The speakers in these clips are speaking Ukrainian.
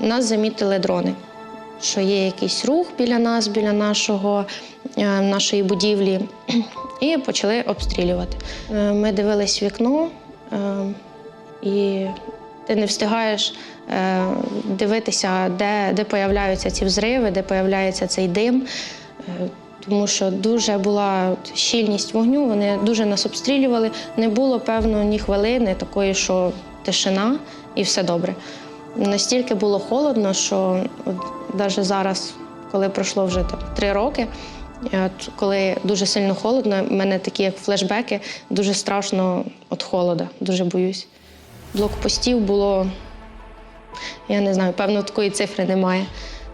нас замітили дрони, що є якийсь рух біля нас, біля нашого, е, нашої будівлі, і почали обстрілювати. Е, Ми дивились вікно, е, і ти не встигаєш дивитися, де, де появляються ці взриви, де появляється цей дим. Тому що дуже була щільність вогню, вони дуже нас обстрілювали. Не було, певно, ні хвилини такої, що тишина і все добре. Настільки було холодно, що навіть зараз, коли пройшло вже там, три роки, е, коли дуже сильно холодно, в мене такі як флешбеки, дуже страшно від холода, дуже боюсь. Блокпостів було, я не знаю, певно, такої цифри немає,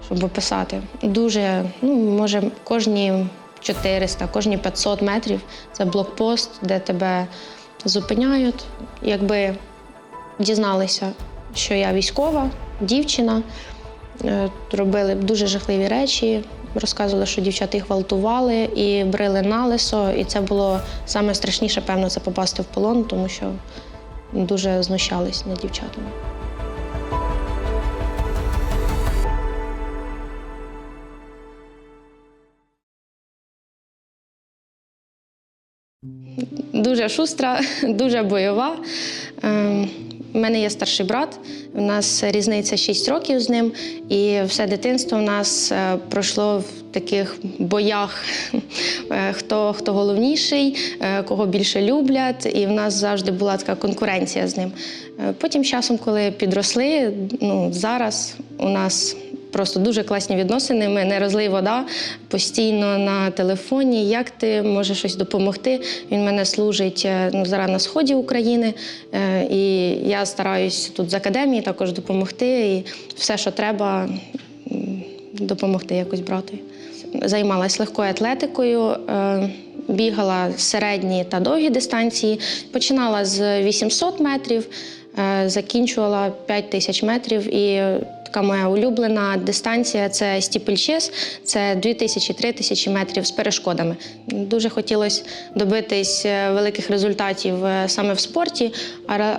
щоб описати. Дуже, ну, може, кожні 400, кожні 500 метрів це блокпост, де тебе зупиняють. Якби дізналися, що я військова, дівчина, е, робили дуже жахливі речі. Розказували, що дівчата їх гвалтували і брили на лисо. І це було саме страшніше, певно, це попасти в полон, тому що дуже знущались над дівчатами. Дуже шустра, дуже бойова. У мене є старший брат, у нас різниця 6 років з ним, і все дитинство в нас е, пройшло в таких боях, е, хто, хто головніший, е, кого більше люблять, і в нас завжди була така конкуренція з ним. Потім часом, коли підросли, ну, зараз у нас Просто дуже класні відносини. Ми не розлий вода постійно на телефоні. Як ти можеш щось допомогти? Він мене служить е, ну, зараз на сході України, е, і я стараюсь тут з академії також допомогти. І все, що треба, допомогти якось брати. Займалась легкою атлетикою. е, Бігала середні та довгі дистанції. Починала з 800 метрів, закінчувала 5 тисяч метрів. І така моя улюблена дистанція це стіпельчес, це 2000-3000 тисячі метрів з перешкодами. Дуже хотілося добитись е, великих результатів е, саме в спорті,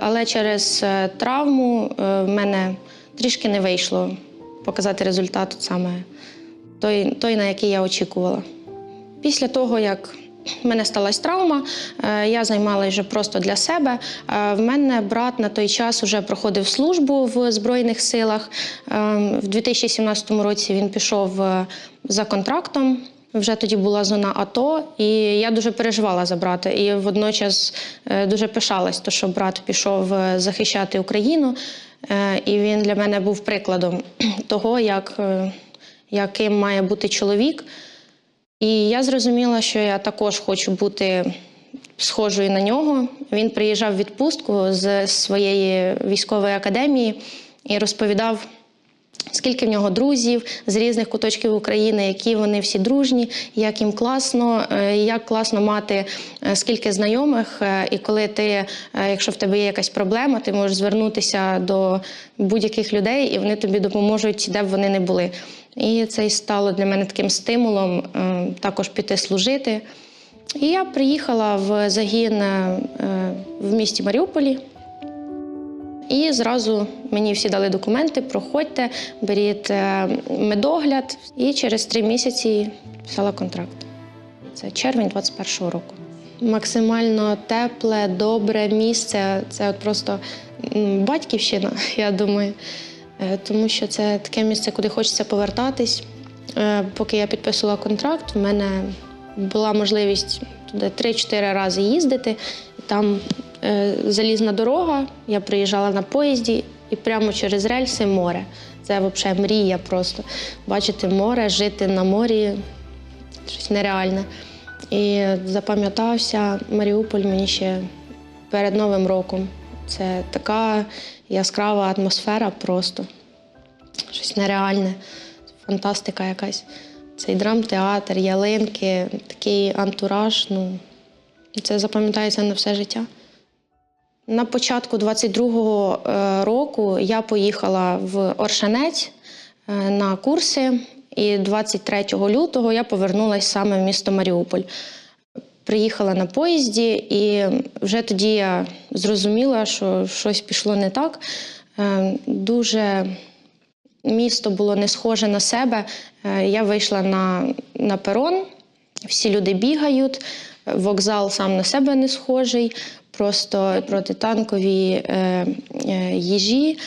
але через е, травму е, в мене трішки не вийшло показати результат саме той, той, на який я очікувала. Після того, як мене сталася травма, е, я займалася вже просто для себе. Е, В мене брат на той час вже проходив службу в Збройних силах. Е, В 2017 році він пішов е, за контрактом. Вже тоді була зона АТО, і я дуже переживала за брата. І водночас дуже пишалась, то, що брат пішов захищати Україну. І він для мене був прикладом того, як, яким має бути чоловік. І я зрозуміла, що я також хочу бути схожою на нього. Він приїжджав в відпустку з своєї військової академії і розповідав. Скільки в нього друзів з різних куточків України, які вони всі дружні, як їм класно, е, як класно мати е, скільки знайомих. е, І коли ти, якщо в тебе є якась проблема, ти можеш звернутися до будь-яких людей, і вони тобі допоможуть, де б вони не були. І це і стало для мене таким стимулом е, також піти служити. І я приїхала в загін е, в місті Маріуполі. І зразу мені всі дали документи, проходьте, беріть е, медогляд. І через три місяці писала контракт. Це червень 21-го року. Максимально тепле, добре місце. Це от просто батьківщина, я думаю. Е, Тому що це таке місце, куди хочеться повертатись. Е, Поки я підписувала контракт, в мене була можливість туди 3-4 рази їздити. Там е, залізна дорога, я приїжджала на поїзді і прямо через рельси море. Це взагалі мрія просто. Бачити море, жити на морі щось нереальне. І запам'ятався Маріуполь мені ще перед Новим роком. Це така яскрава атмосфера просто. Щось нереальне, фантастика якась. Цей драмтеатр, ялинки, такий антураж. Ну, це запам'ятається на все життя. На початку 22-го е, року я поїхала в Оршанець е, на курси, і 23 лютого я повернулася саме в місто Маріуполь. Приїхала на поїзді, і вже тоді я зрозуміла, що щось пішло не так. Е, Дуже місто було не схоже на себе. Е, Я вийшла на, на перон, всі люди бігають, вокзал сам на себе не схожий, просто протитанкові е, їжі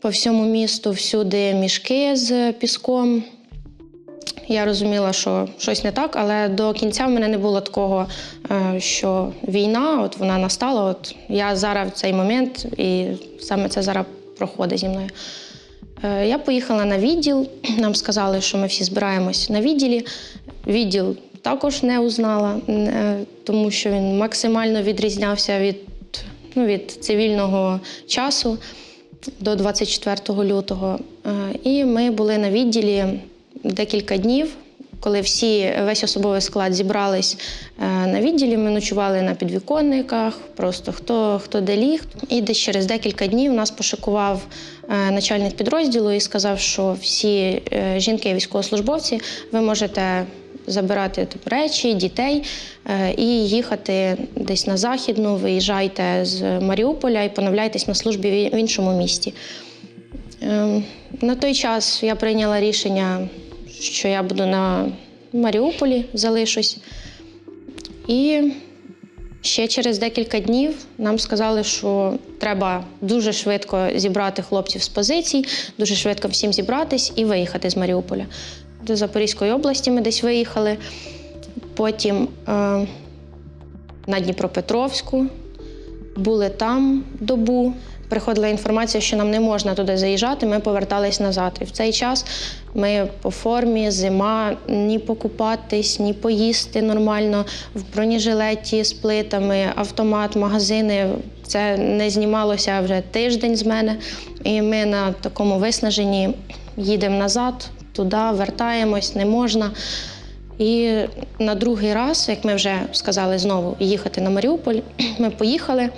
по всьому місту, всюди мішки з піском. Я розуміла, що щось не так, але до кінця в мене не було такого, е, що війна, от вона настала. От я зараз в цей момент, і саме це зараз проходить зі мною. Е, Я поїхала на відділ. Нам сказали, що ми всі збираємось на відділі. Відділ також не узнала, е, тому що він максимально відрізнявся від, ну, від цивільного часу до 24 лютого. І ми були на відділі декілька днів. Коли всі, весь особовий склад зібрались е, на відділі, ми ночували на підвіконниках, просто хто, хто де ліг. І десь через декілька днів нас пошикував е, начальник підрозділу і сказав, що всі е, жінки, військовослужбовці, ви можете забирати типу, речі, дітей і їхати десь на західну, виїжджайте з Маріуполя і поновляйтесь на службі в іншому місті. Ем, На той час я прийняла рішення, що я буду на Маріуполі, залишусь. І ще через декілька днів нам сказали, що треба дуже швидко зібрати хлопців з позицій, дуже швидко всім зібратись і виїхати з Маріуполя. До Запорізької області ми десь виїхали. Потім е, на Дніпропетровську, були там добу. Приходила інформація, що нам не можна туди заїжджати, ми повертались назад. І в цей час ми по формі, зима, ні покупатись, ні поїсти нормально, в бронежилеті з плитами, автомат, магазини. Це не знімалося вже тиждень з мене. І ми на такому виснаженні їдемо назад, туди, вертаємось, не можна. І на другий раз, як ми вже сказали знову їхати на Маріуполь, ми поїхали.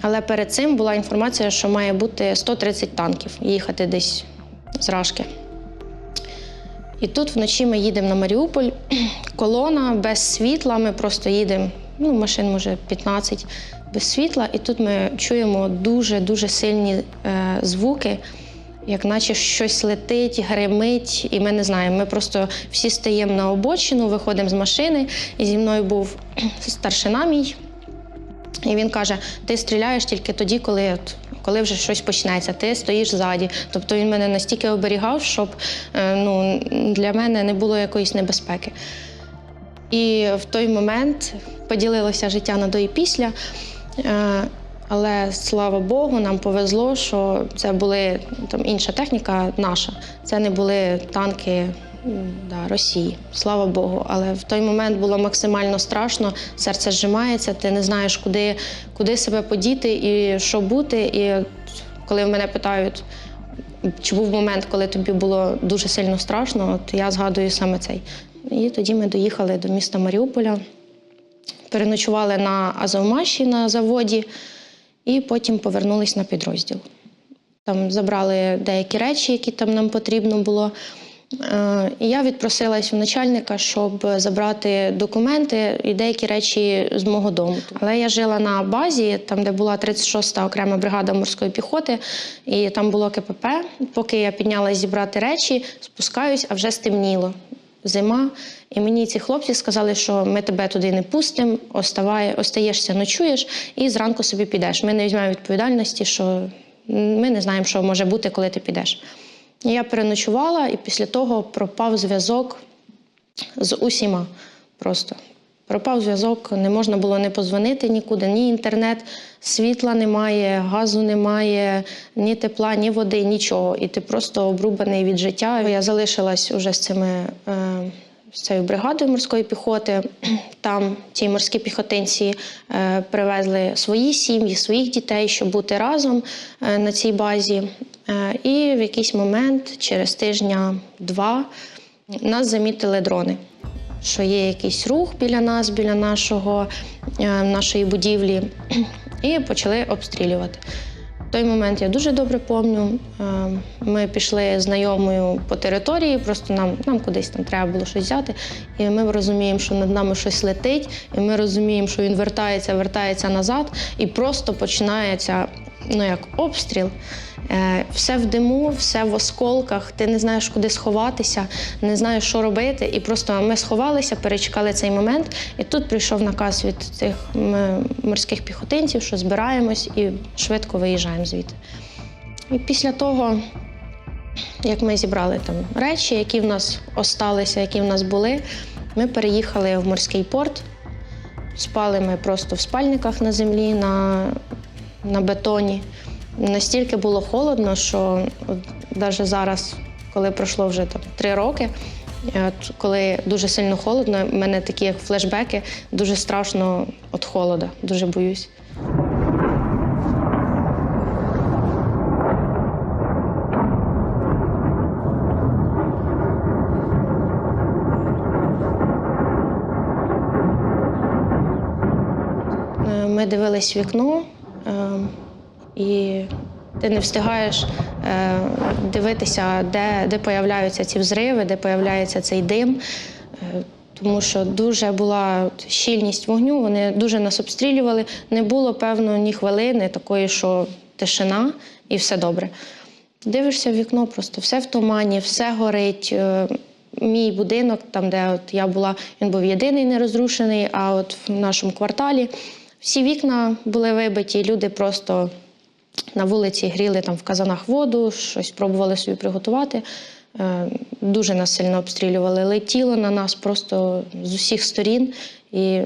Але перед цим була інформація, що має бути 130 танків їхати десь з Рашки. І тут вночі ми їдемо на Маріуполь, колона без світла. Ми просто їдемо, ну, машин може 15 без світла, і тут ми чуємо дуже-дуже сильні е, звуки, як наче щось летить, гримить, і ми не знаємо. Ми просто всі стаємо на обочину, виходимо з машини, і зі мною був старшина мій. І він каже: ти стріляєш тільки тоді, коли, коли вже щось почнеться, ти стоїш ззаді. Тобто він мене настільки оберігав, щоб е, ну, для мене не було якоїсь небезпеки. І в той момент поділилося життя на до і після. Е, Але слава Богу, нам повезло, що це були там інша техніка наша. Це не були танки да, Росії. Слава Богу. Але в той момент було максимально страшно, серце зжимається, ти не знаєш, куди, куди себе подіти і що бути. І коли мене питають, чи був момент, коли тобі було дуже сильно страшно, от я згадую саме цей. І тоді ми доїхали до міста Маріуполя, переночували на Азовмаші на заводі, і потім повернулись на підрозділ. Там забрали деякі речі, які там нам потрібно було. Е, І я відпросилась у начальника, щоб забрати документи і деякі речі з мого дому. Але я жила на базі, там, де була 36-та окрема бригада морської піхоти, і там було КПП. Поки я піднялась зібрати речі, спускаюсь, а вже стемніло. Зима, і мені ці хлопці сказали, що ми тебе туди не пустимо, остаєшся, ночуєш і зранку собі підеш. Ми не візьмемо відповідальності, що ми не знаємо, що може бути, коли ти підеш. Я переночувала, і після того пропав зв'язок з усіма. Просто пропав зв'язок, не можна було не позвонити нікуди, ні інтернет, світла немає, газу немає, ні тепла, ні води, нічого. І ти просто обрубаний від життя. Я залишилась уже з цими. Е, цією бригадою морської піхоти. Там ті морські піхотинці е, привезли свої сім'ї, своїх дітей, щоб бути разом е, на цій базі. Е, і в якийсь момент, через тижня-два, нас замітили дрони. Що є якийсь рух біля нас, біля нашого, нашої будівлі, і почали обстрілювати. Той момент я дуже добре пам'ятаю. Е, Ми пішли знайомою по території, просто нам, нам кудись там треба було щось взяти. І ми розуміємо, що над нами щось летить, і ми розуміємо, що він вертається, вертається назад, і просто починається ну, як обстріл. Е, Все в диму, все в осколках. Ти не знаєш, куди сховатися, не знаєш, що робити. І просто ми сховалися, перечекали цей момент. І тут прийшов наказ від цих морських піхотинців, що збираємось і швидко виїжджаємо звідти. І після того, як ми зібрали там речі, які в нас осталися, які в нас були, ми переїхали в морський порт. Спали ми просто в спальниках на землі, на, на бетоні. Настільки було холодно, що навіть зараз, коли пройшло вже там три роки, е, коли дуже сильно холодно, в мене такі як флешбеки, дуже страшно від холода, дуже боюсь. Е, Ми дивились вікно, і ти не встигаєш е, дивитися, де, де появляються ці взриви, де появляється цей дим. Е, Тому що дуже була щільність вогню, вони дуже нас обстрілювали. Не було, певно, ні хвилини такої, що тишина і все добре. Дивишся в вікно, просто все в тумані, все горить. Е, Мій будинок, там, де от я була, він був єдиний нерозрушений, а от в нашому кварталі всі вікна були вибиті, люди просто на вулиці гріли там в казанах воду, щось пробували собі приготувати. Е, Дуже нас сильно обстрілювали. Летіло на нас просто з усіх сторін і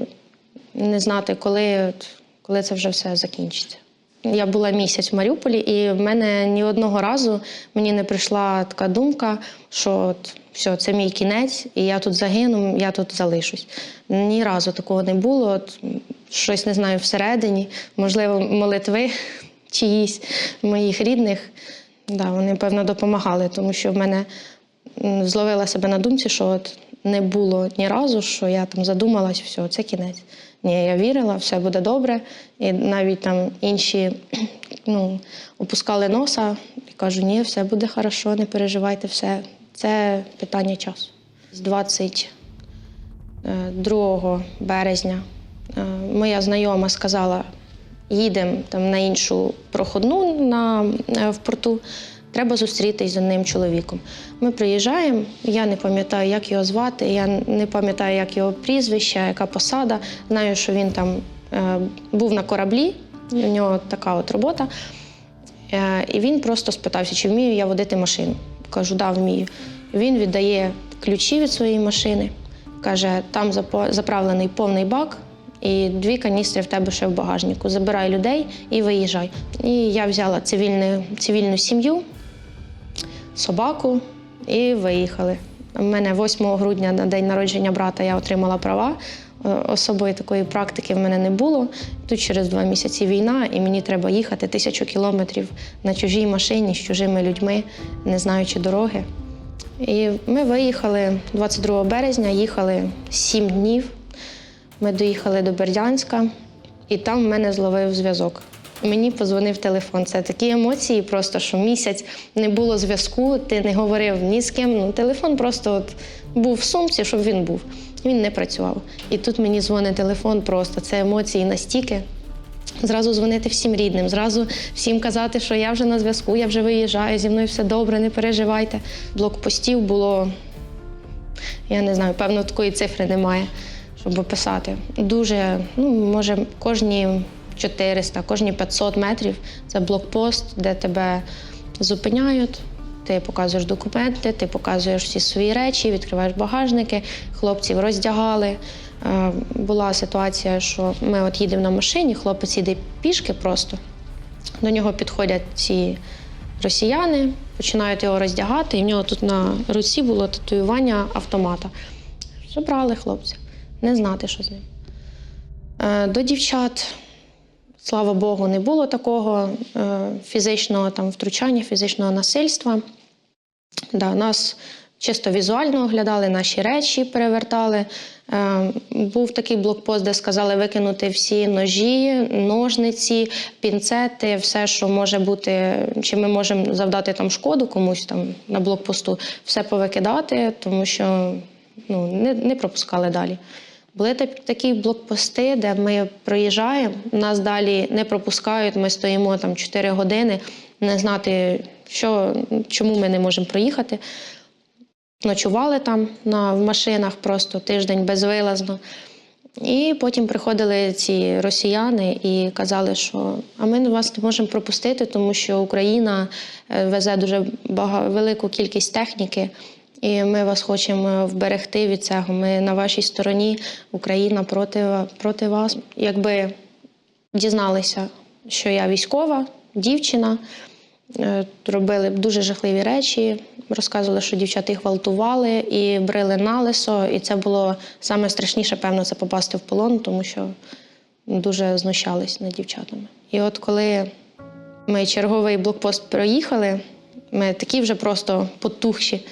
не знати, коли, коли це вже все закінчиться. Я була місяць в Маріуполі, і в мене ні одного разу мені не прийшла така думка, що от, все, це мій кінець, і я тут загину, я тут залишусь. Ні разу такого не було. От, щось не знаю всередині, можливо, молитви чиїсь моїх рідних. Да, вони, певно, допомагали, тому що в мене зловила себе на думці, що от не було ні разу, що я там задумалась, все, це кінець. Ні, я вірила, все буде добре. І навіть там інші ну, опускали носа і кажу, ні, все буде хорошо, не переживайте, все. Це питання часу. З 22 березня е, моя знайома сказала, їдемо там на іншу проходну на, е, в порту. Треба зустрітись з одним чоловіком. Ми приїжджаємо, я не пам'ятаю, як його звати, я не пам'ятаю, як його прізвище, яка посада. Знаю, що він там е, був на кораблі, у нього така от робота. Е, і він просто спитався, чи вмію я водити машину. Кажу, да, вмію. Він віддає ключі від своєї машини, каже, там заправлений повний бак, і дві каністри в тебе ще в багажнику. Забирай людей і виїжджай. І я взяла цивільну, цивільну сім'ю, собаку і виїхали. У мене 8 грудня на день народження брата я отримала права. Е, Особої такої практики в мене не було. Тут через два місяці війна, і мені треба їхати тисячу кілометрів на чужій машині з чужими людьми, не знаючи дороги. І ми виїхали 22 березня, їхали 7 днів. Ми доїхали до Бердянська, і там в мене зловив зв'язок. Мені позвонив телефон. Це такі емоції, просто що місяць не було зв'язку, ти не говорив ні з ким. Ну, телефон просто от був в сумці, щоб він був. Він не працював. І тут мені дзвонить телефон, просто це емоції настільки. Зразу дзвонити всім рідним, зразу всім казати, що я вже на зв'язку, я вже виїжджаю, зі мною все добре, не переживайте. Блокпостів було, я не знаю, певно, такої цифри немає, щоб описати. Дуже, ну, може, кожні 400, кожні 500 метрів це блокпост, де тебе зупиняють. Ти показуєш документи, ти показуєш всі свої речі, відкриваєш багажники, хлопців роздягали. Е, Була ситуація, що ми от їдемо на машині, хлопець їде пішки просто. До нього підходять ці росіяни, починають його роздягати, і в нього тут на руці було татуювання автомата. Забрали хлопця, не знати, що з ним. Е, До дівчат, слава Богу, не було такого е, фізичного там, втручання, фізичного насильства. Да, нас чисто візуально оглядали, наші речі перевертали. Е, був такий блокпост, де сказали викинути всі ножі, ножниці, пінцети, все, що може бути, чи ми можемо завдати там шкоду комусь там на блокпосту, все повикидати, тому що ну, не, не пропускали далі. Були такі блокпости, де ми проїжджаємо, нас далі не пропускають. Ми стоїмо там 4 години, не знати, що, чому ми не можемо проїхати. Ночували там на, в машинах просто тиждень безвилазно. І потім приходили ці росіяни і казали, що а ми вас не можемо пропустити, тому що Україна е, везе дуже велику кількість техніки, і ми вас хочемо вберегти від цього. Ми на вашій стороні, Україна проти, проти вас. Якби дізналися, що я військова, дівчина, е, робили б дуже жахливі речі, розказували, що дівчат їх гвалтували і брили на лисо. І це було саме страшніше, певно, це попасти в полон, тому що дуже знущались над дівчатами. І от коли ми черговий блокпост проїхали, ми такі вже просто потухші.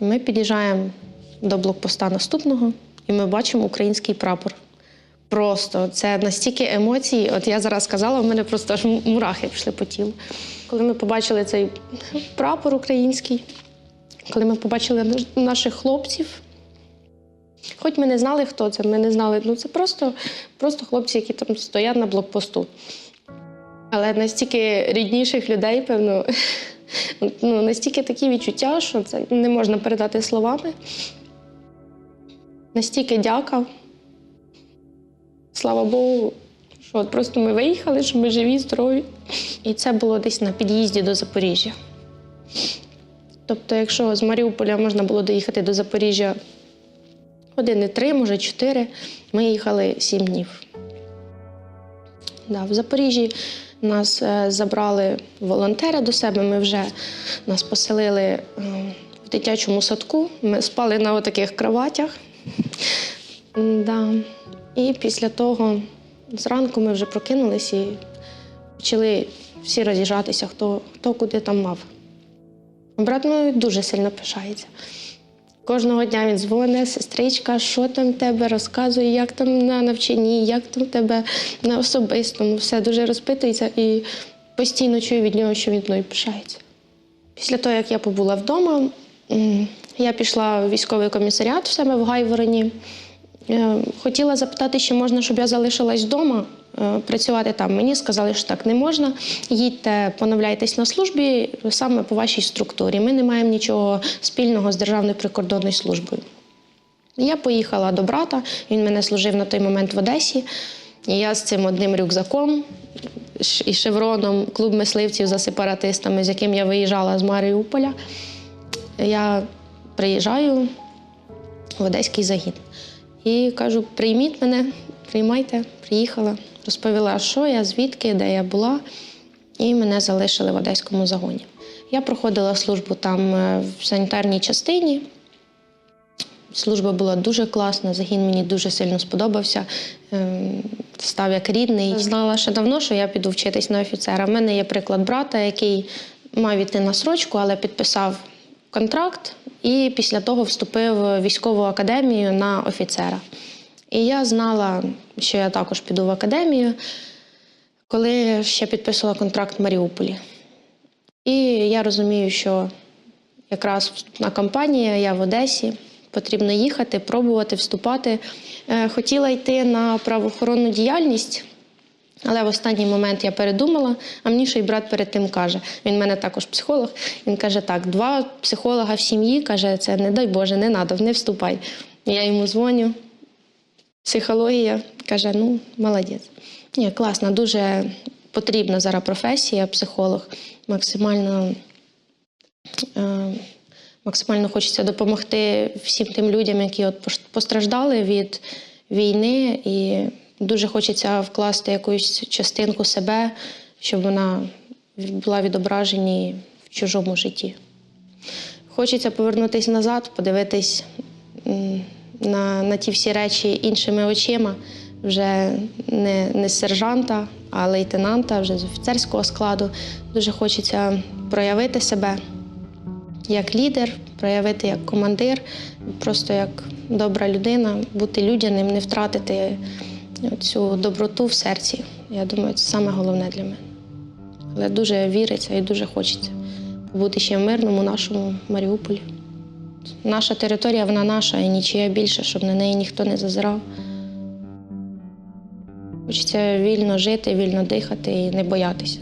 Ми під'їжджаємо до блокпоста наступного, і ми бачимо український прапор. Просто це настільки емоцій. От я зараз сказала, в мене просто аж мурахи пішли по тілу. Коли ми побачили цей прапор український, коли ми побачили наших хлопців, хоч ми не знали, хто це, ми не знали, ну це просто, просто хлопці, які там стоять на блокпосту. Але настільки рідніших людей, певно, ну, настільки такі відчуття, що це не можна передати словами. Настільки дяка. Слава Богу, що от просто ми виїхали, що ми живі, здорові. І це було десь на під'їзді до Запоріжжя. Тобто, якщо з Маріуполя можна було доїхати до Запоріжжя години три, може чотири, ми їхали сім днів. Да, в Запоріжжі нас е, забрали волонтери до себе. Ми вже нас поселили е, в дитячому садку. Ми спали на отаких кроватях. Да. І після того зранку ми вже прокинулись і почали всі роз'їжджатися, хто, хто куди там мав. Брат мій дуже сильно пишається. Кожного дня він дзвонить, сестричка, що там тебе, розказує, як там на навчанні, як там тебе на особистому. Все дуже розпитується і постійно чую від нього, що він мною пишається. Після того, як я побула вдома, я пішла в військовий комісаріат в себе в Гайвороні. Е, Хотіла запитати, чи можна, щоб я залишилась вдома, е, працювати там. Мені сказали, що так не можна. Їдьте, поновляйтесь на службі саме по вашій структурі. Ми не маємо нічого спільного з Державною прикордонною службою. Я поїхала до брата, він мене служив на той момент в Одесі. І я з цим одним рюкзаком і шевроном клуб мисливців за сепаратистами, з яким я виїжджала з Маріуполя. Я приїжджаю в Одеський загін. І кажу: прийміть мене, приймайте, приїхала, розповіла, що я, звідки, де я була, і мене залишили в одеському загоні. Я проходила службу там е, в санітарній частині. Служба була дуже класна, загін мені дуже сильно сподобався. ем, Став як рідний. Знала ще давно, що я піду вчитись на офіцера. У мене є приклад брата, який мав іти на срочку, але підписав контракт і після того вступив в військову академію на офіцера. І я знала, що я також піду в академію, коли ще підписувала контракт в Маріуполі. І я розумію, що якраз вступна кампанія, я в Одесі, потрібно їхати, пробувати вступати. Е, Хотіла йти на правоохоронну діяльність, але в останній момент я передумала, а мені ще й брат перед тим каже. Він мене також психолог. Він каже: так, два психолога в сім'ї, каже, це не дай Боже, не треба, не вступай. Я йому дзвоню. Психологія каже: ну, молодець. Ні, класна, дуже потрібна зараз професія, психолог. Максимально, е, максимально хочеться допомогти всім тим людям, які от постраждали від війни, і дуже хочеться вкласти якусь частинку себе, щоб вона була відображені в чужому житті. Хочеться повернутися назад, подивитись на, на ті всі речі іншими очима, вже не, не сержанта, а лейтенанта, вже з офіцерського складу. Дуже хочеться проявити себе як лідер, проявити як командир, просто як добра людина, бути людяним, не втратити цю доброту в серці. Я думаю, це саме головне для мене. Але дуже віриться і дуже хочеться побути ще в мирному нашому Маріуполі. Наша територія, вона наша і нічия більше, щоб на неї ніхто не зазирав. Хочеться вільно жити, вільно дихати і не боятися.